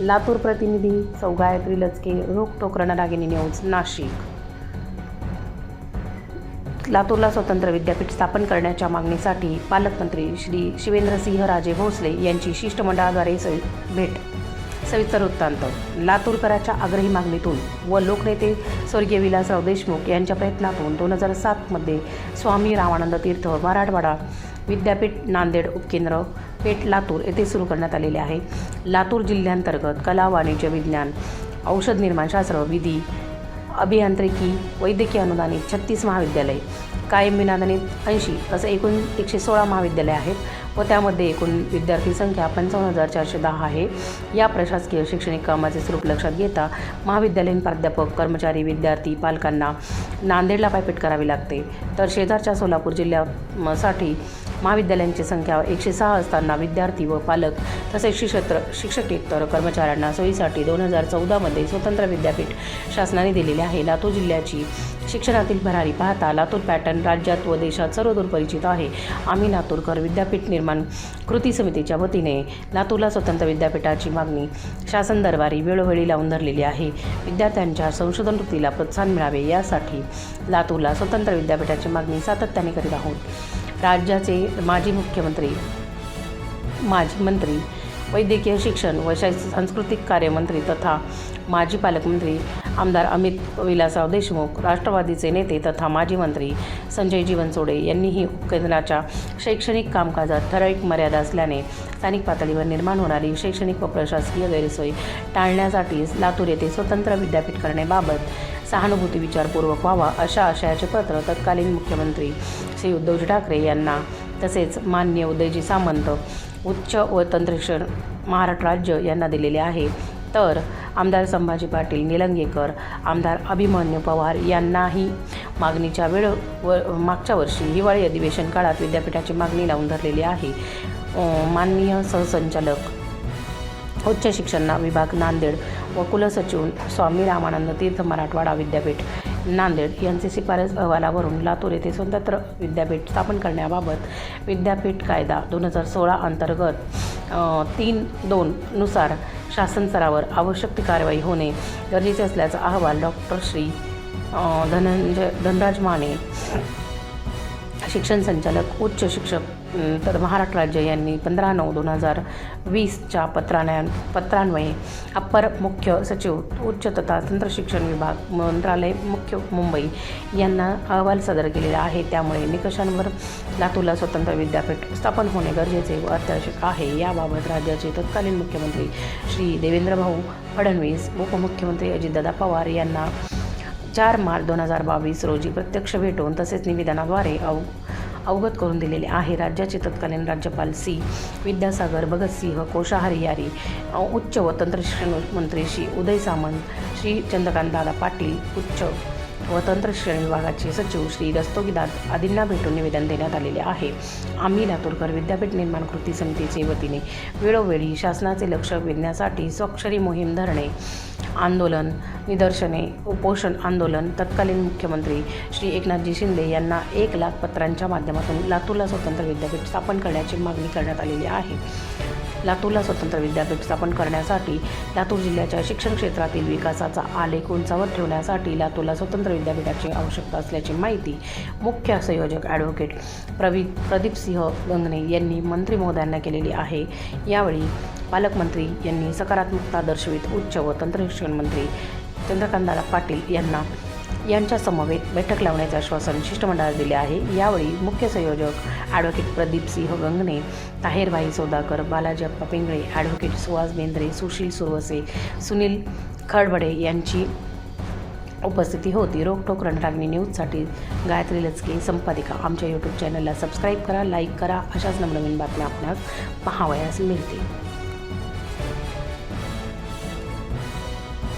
लातूर प्रतिनिधी सौगायत्री लचके रोखटोक रणरागिनी न्यूज नाशिक. लातूरला स्वतंत्र विद्यापीठ स्थापन करण्याच्या मागणीसाठी पालकमंत्री श्री शिवेंद्रसिंह राजे भोसले यांची शिष्टमंडळाद्वारे भेट सविस्तर वृत्तांत. लातूरकराच्या आग्रही मागणीतून व लोकनेते स्वर्गीय विलासराव देशमुख यांच्या प्रयत्नातून दोन हजार सातमध्ये स्वामी रामानंद तीर्थ मराठवाडा विद्यापीठ नांदेड उपकेंद्र पेठ लातूर येथे सुरू करण्यात आलेले आहे. लातूर जिल्ह्यांतर्गत कला वाणिज्य विज्ञान औषध निर्माणशास्त्र विधी अभियांत्रिकी वैद्यकीय अनुदानित छत्तीस महाविद्यालय कायम विनादानित ऐंशी असं एकूण एकशे सोळा महाविद्यालय आहेत. व त्यामध्ये एकूण विद्यार्थी संख्या पंचावन्न हजार चारशे दहा आहे. या प्रशासकीय शैक्षणिक कामाचे स्वरूप लक्षात घेता महाविद्यालयीन प्राध्यापक कर्मचारी विद्यार्थी पालकांना नांदेडला पायपीट करावी लागते. तर शेजारच्या सोलापूर जिल्ह्यासाठी महाविद्यालयांची संख्या एकशे सहा असताना विद्यार्थी व पालक तसेच शिक्षत्र शिक्षकेतर कर्मचाऱ्यांना सोयीसाठी दोन हजार चौदामध्ये स्वतंत्र विद्यापीठ शासनाने दिलेले आहे. लातूर जिल्ह्याची शिक्षणातील भरारी पाहता लातूर पॅटर्न राज्यात व देशात सर्वदूर परिचित आहे. आम्ही लातूरकर विद्यापीठ निर्माण कृती समितीच्या वतीने लातूरला स्वतंत्र विद्यापीठाची मागणी शासन दरबारी वेळोवेळी लावून धरलेली आहे. विद्यार्थ्यांच्या संशोधन वृत्तीला प्रोत्साहन मिळावे यासाठी लातूरला स्वतंत्र विद्यापीठाची मागणी सातत्याने करीत आहोत. राज्याचे माजी मुख्यमंत्री माजी मंत्री वैद्यकीय शिक्षण व शै सांस्कृतिक कार्यमंत्री तथा माजी पालकमंत्री आमदार अमित विलासराव देशमुख राष्ट्रवादीचे नेते तथा माजी मंत्री संजय जीवनसोडे यांनीही केंद्राच्या शैक्षणिक कामकाजात ठराविक मर्यादा असल्याने स्थानिक पातळीवर निर्माण होणारी शैक्षणिक व प्रशासकीय गैरसोय टाळण्यासाठी लातूर येथे स्वतंत्र विद्यापीठ करण्याबाबत सहानुभूती विचारपूर्वक व्हावा अशा आशयाचे पत्र तत्कालीन मुख्यमंत्री श्री उद्धवजी ठाकरे यांना तसेच मान्य उदयजी सामंत उच्च व तंत्रशिक्षण महाराष्ट्र राज्य यांना दिलेले आहे. तर आमदार संभाजी पाटील निलंगेकर आमदार अभिमन्यू पवार यांनाही मागणीच्या वेळ व मागच्या वर्षी हिवाळी अधिवेशन काळात विद्यापीठाची मागणी लावून धरलेली आहे. माननीय सहसंचालक उच्च शिक्षण विभाग नांदेड व कुलसचिव स्वामी रामानंद तीर्थ मराठवाडा विद्यापीठ नांदेड यांचे शिफारस अहवालावरून लातूर येथे स्वतंत्र विद्यापीठ स्थापन करण्याबाबत विद्यापीठ कायदा दोन हजार सोळा अंतर्गत तीन दोन नुसार शासन स्तरावर आवश्यक ती कारवाई होणे गरजेचे असल्याचा अहवाल डॉक्टर श्री धनंजय धनराज माने शिक्षण संचालक उच्च शिक्षक तर महाराष्ट्र राज्य यांनी पंधरा नऊ दोन हजार वीसच्या पत्रान्या पत्रान्वये अप्पर मुख्य सचिव उच्च तथा तंत्रशिक्षण विभाग मंत्रालय मुख्य मुंबई यांना अहवाल सादर केलेला आहे. त्यामुळे निकषांवर लातूरला स्वतंत्र विद्यापीठ स्थापन होणे गरजेचे व अत्यावश्यक आहे. याबाबत राज्याचे तत्कालीन मुख्यमंत्री श्री देवेंद्रभाऊ फडणवीस उपमुख्यमंत्री अजितदादा पवार यांना चार मार्च दोन हजार बावीस रोजी प्रत्यक्ष भेटून तसेच निवेदनाद्वारे अव अवगत करून दिलेले आहे. राज्याचे तत्कालीन राज्यपाल सी. विद्यासागर भगतसिंह कोशाहारी यारी उच्च व तंत्रशिक्षण मंत्री श्री उदय सामंत श्री चंद्रकांतदादा पाटील उच्च व तंत्रशिक्षण विभागाचे सचिव श्री रस्तोगीदाद आदींना भेटून निवेदन देण्यात आलेले आहे. आम्ही लातूरकर विद्यापीठ निर्माण कृती समितीचे वतीने वेळोवेळी शासनाचे लक्ष वेधण्यासाठी स्वाक्षरी मोहीम धरणे आंदोलन निदर्शने उपोषण आंदोलन तत्कालीन मुख्यमंत्री श्री एकनाथजी शिंदे यांना एक लाख पत्रांच्या माध्यमातून लातूरला स्वतंत्र विद्यापीठ स्थापन करण्याची मागणी करण्यात आलेली आहे. लातूरला स्वतंत्र विद्यापीठ स्थापन करण्यासाठी लातूर जिल्ह्याच्या शिक्षण क्षेत्रातील विकासाचा आलेख उंचावर ठेवण्यासाठी लातूरला स्वतंत्र विद्यापीठाची आवश्यकता असल्याची माहिती मुख्य संयोजक ॲडव्होकेट प्रवी प्रदीपसिंह गंगणे यांनी मंत्री महोदयांना केलेली आहे. यावेळी पालकमंत्री यांनी सकारात्मकता दर्शवित उच्च व तंत्रशिक्षण मंत्री चंद्रकांतदादा पाटील यांना यांच्या समवेत बैठक लावण्याचे आश्वासन शिष्टमंडळाला दिले आहे. यावेळी मुख्य संयोजक ॲडव्होकेट प्रदीप सिंह गंगणे ताहेरभाई सौदाकर बालाजी अप्पा पिंगळे ॲडव्होकेट सुहास बेंद्रे सुशील सुरवसे सुनील खडबडे यांची उपस्थिती होती. रोखोक रणरागणी न्यूजसाठी गायत्री लचके संपादिका. आमच्या यूट्यूब चॅनलला सबस्क्राईब करा लाईक करा. अशाच नवनवीन बातम्या आपणास पाहावयास मिळतील.